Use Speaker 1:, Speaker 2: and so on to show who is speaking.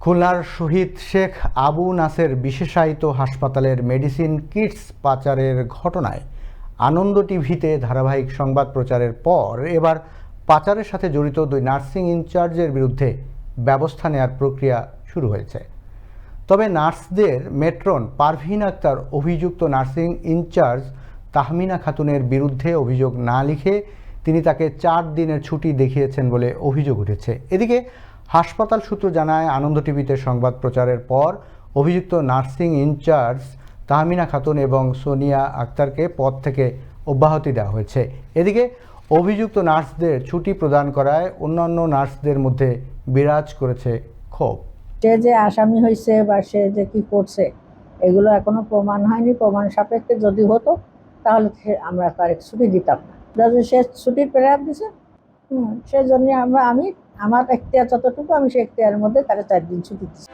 Speaker 1: খুলনার শহীদ শেখ আবু নাসের বিশেষায়িত হাসপাতালের মেডিসিন কিটস পাচারের ঘটনায় আনন্দ টিভিতে ধারাবাহিক সংবাদ প্রচারের পর এবার পাচারের সাথে জড়িত দুই নার্সিং ইনচার্জের বিরুদ্ধে ব্যবস্থা নেওয়ার প্রক্রিয়া শুরু হয়েছে। তবে নার্সদের মেট্রন পারভিন আক্তার অভিযুক্ত নার্সিং ইনচার্জ তাহমিনা খাতুনের বিরুদ্ধে অভিযোগ না লিখে তিনি তাকে চার দিনের ছুটি দেখিয়েছেন বলে অভিযোগ উঠেছে। এদিকে হাসপাতাল সূত্র জানায়, আনন্দ টিভিতে সংবাদ প্রচারের পর অভিযুক্ত নার্সিং ইনচার্জ তাহমিনা খাতুন এবং সোনিয়া আক্তারকে পদ থেকে অব্যাহতি দেওয়া হয়েছে। এদিকে অভিযুক্ত নার্সদের ছুটি প্রদান করায় অন্যান্য নার্সদের মধ্যে বিরাজ করেছে ক্ষোভ।
Speaker 2: সে যে আসামি হয়েছে বা সে যে কি করছে, এগুলো এখনও প্রমাণ হয়নি। প্রমাণ সাপেক্ষে যদি হতো, তাহলে আমরা তার ছুটি দিতাম না। সে ছুটির প্রেয়ার দিছে হুম সেজন্য আমরা, আমি, আমার এখতিয়ার যতটুকু আমি সে এখতিয়ারের মধ্যে তাকে চার দিন ছুটি দিচ্ছি।